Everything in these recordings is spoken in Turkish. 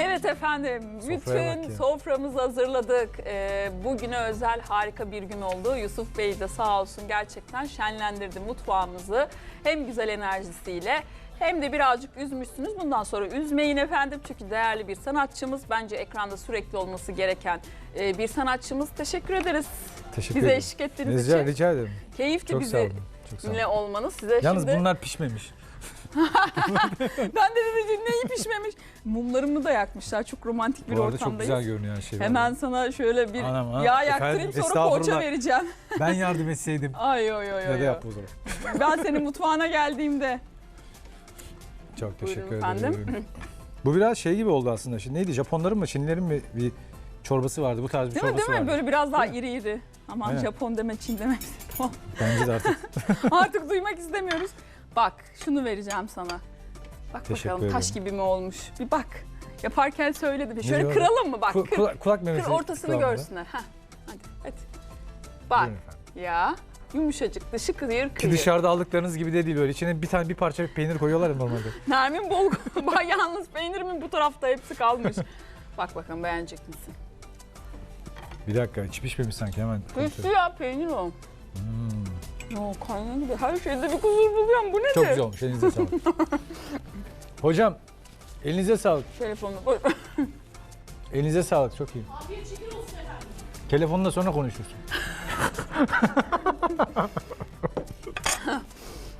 Evet efendim, Sofraya bütün soframızı hazırladık. Ee, bugüne özel harika bir gün oldu. Yusuf Bey de sağ olsun gerçekten şenlendirdi mutfağımızı. Hem güzel enerjisiyle hem de birazcık üzmüşsünüz. Bundan sonra üzmeyin efendim çünkü değerli bir sanatçımız. Bence ekranda sürekli olması gereken e, bir sanatçımız. Teşekkür ederiz Teşekkür bize ederim. eşlik ettiğiniz Rica, için. rica ederim. Keyifli Çok sağ bizi olun. Çok sağ olun. dinle olmanız. Size Yalnız şimdi... bunlar pişmemiş. Ben de dedim neyi pişmemiş. Mumlarımı da yakmışlar. Çok romantik bir Bu arada çok ortamdayız. güzel görünüyor her şey. Hemen sana şöyle bir Anam, ha. yağ Efendim, yaktırayım sonra estağfurullah. poğaça vereceğim. Ben yardım etseydim. Ay oy oy Ya da oy. yap o zaman. Ben senin mutfağına geldiğimde. Çok teşekkür efendim. ederim. Bu biraz şey gibi oldu aslında. Şimdi neydi? Japonların mı, Çinlilerin mi bir çorbası vardı. Bu tarz bir Değil mi çorbası değil mi? vardı. Böyle biraz daha iri iri. Aman Aynen. Japon deme Çin deme. tamam. Bence de artık. Artık duymak istemiyoruz. Bak şunu vereceğim sana. Bak Teşekkür bakalım taş ederim. gibi mi olmuş. Bir bak. Yaparken söyledi. Şöyle diyor? kıralım mı bak? Ku- Kır, kulak, kulak kır memesi ortasını kıvamında. görsünler. Heh. Hadi hadi. Bak Buyurun efendim. ya yumuşacık dışı kıyır Ki kıyır. dışarıda aldıklarınız gibi de değil böyle. İçine bir tane bir parça peynir koyuyorlar ya normalde. Nermin bol Bak yalnız peynirimin bu tarafta hepsi kalmış. Bak bakalım beğenecek misin? Bir dakika hiç pişmemiş sanki hemen. Üstü ya peynir o. Hmm, Yo kaynağı gibi her şeyde bir kusur buluyorum. Bu nedir? çok güzel olmuş. Elinize sağlık. Hocam elinize sağlık. Telefonu koy. Elinize sağlık. Çok iyi. Telefonla sonra konuşursun.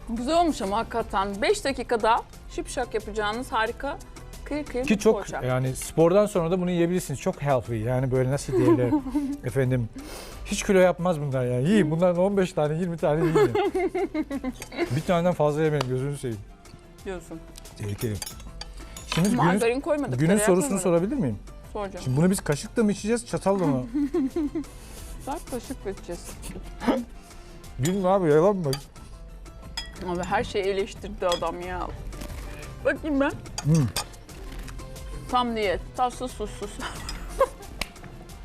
Güzel olmuş ama hakikaten 5 dakikada şipşak yapacağınız harika kıyır kıyır Ki bir çok poğaça. yani spordan sonra da bunu yiyebilirsiniz. Çok healthy yani böyle nasıl diyelim efendim. Hiç kilo yapmaz bunlar yani. Yiyin bunlardan 15 tane 20 tane yiyin. bir taneden fazla yemeyin gözünü seveyim. diyorsun. Tehlikeli. Şimdi günün, Margarin koymadık. günün tereyağı sorusunu koymadık. sorabilir miyim? Soracağım. Şimdi bunu biz kaşıkla mı içeceğiz çatalla mı? Bak kaşık vereceğiz. Gün abi yalan mı? Abi her şeyi eleştirdi adam ya. Bakayım ben. Hmm. Tam diyet. Tatsız susuz.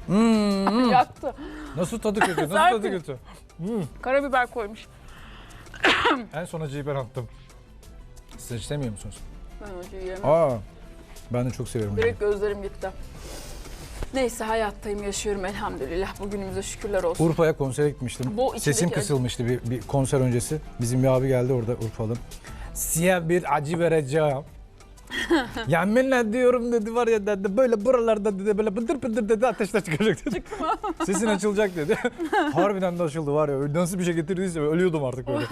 Hmm, Yaktı. Nasıl tadı kötü? Nasıl Serpil. tadı kötü? Hmm. Karabiber koymuş. En son acıyı ben attım. Siz istemiyor musunuz? Ben acı yiyemem. Aa, ben de çok severim. bunu. Direkt gözlerim gitti. Neyse hayattayım, yaşıyorum elhamdülillah. Bugünümüze şükürler olsun. Urfa'ya konsere gitmiştim. Bu içindeki Sesim acı- kısılmıştı bir, bir konser öncesi. Bizim bir abi geldi orada Urfalı. Siyah bir acı vereceğim. Yeminle diyorum dedi var ya dedi böyle buralarda dedi böyle bıldır bıldır dedi ateşler çıkacak dedi. Sesin açılacak dedi. Harbiden de açıldı var ya nasıl bir şey getirdiyse ölüyordum artık böyle.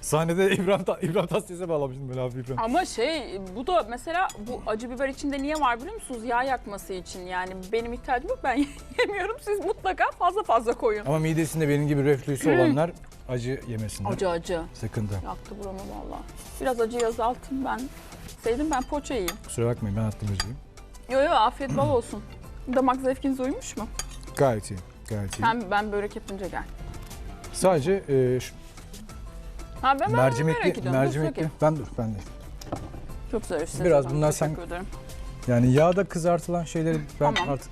Sahnede İbrahim, Ta- İbrahim Tatlıses'e bağlamıştım böyle hafif İbrahim. Ama şey bu da mesela bu acı biber içinde niye var biliyor musunuz? Yağ yakması için yani benim ihtiyacım yok ben yemiyorum. Siz mutlaka fazla fazla koyun. Ama midesinde benim gibi reflüsü olanlar acı yemesinler. Acı acı. Sıkıntı. Yaktı buramı valla. Biraz acı azaltın ben. Sevdim ben poğaça yiyeyim. Kusura bakmayın ben attım acıyı. Yo yo afiyet bal olsun. Damak zevkiniz uymuş mu? Gayet iyi. Gayet iyi. Sen ben börek yapınca gel. Sadece e, şu Ha ben, ben merak mercimekli, ediyorum. Dur, mercimekli. iyi. Ben dur ben de. Çok zarifsiniz. Biraz efendim, bunlar sen-. Yani yağda kızartılan şeyleri ben Tamam. artık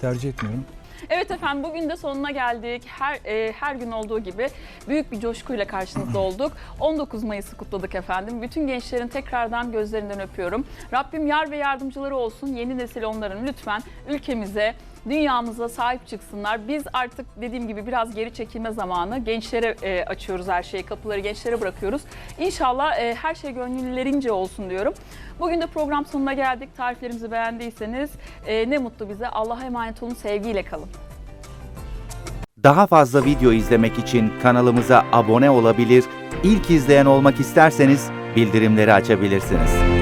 tercih etmiyorum. Evet efendim bugün de sonuna geldik. Her e, her gün olduğu gibi büyük bir coşkuyla karşınızda olduk. 19 Mayıs'ı kutladık efendim. Bütün gençlerin tekrardan gözlerinden öpüyorum. Rabbim yar ve yardımcıları olsun. Yeni nesil onların lütfen ülkemize, dünyamıza sahip çıksınlar. Biz artık dediğim gibi biraz geri çekilme zamanı. Gençlere e, açıyoruz her şeyi, kapıları gençlere bırakıyoruz. İnşallah e, her şey gönüllülerince olsun diyorum. Bugün de program sonuna geldik. Tariflerimizi beğendiyseniz e, ne mutlu bize. Allah'a emanet olun, sevgiyle kalın. Daha fazla video izlemek için kanalımıza abone olabilir, ilk izleyen olmak isterseniz bildirimleri açabilirsiniz.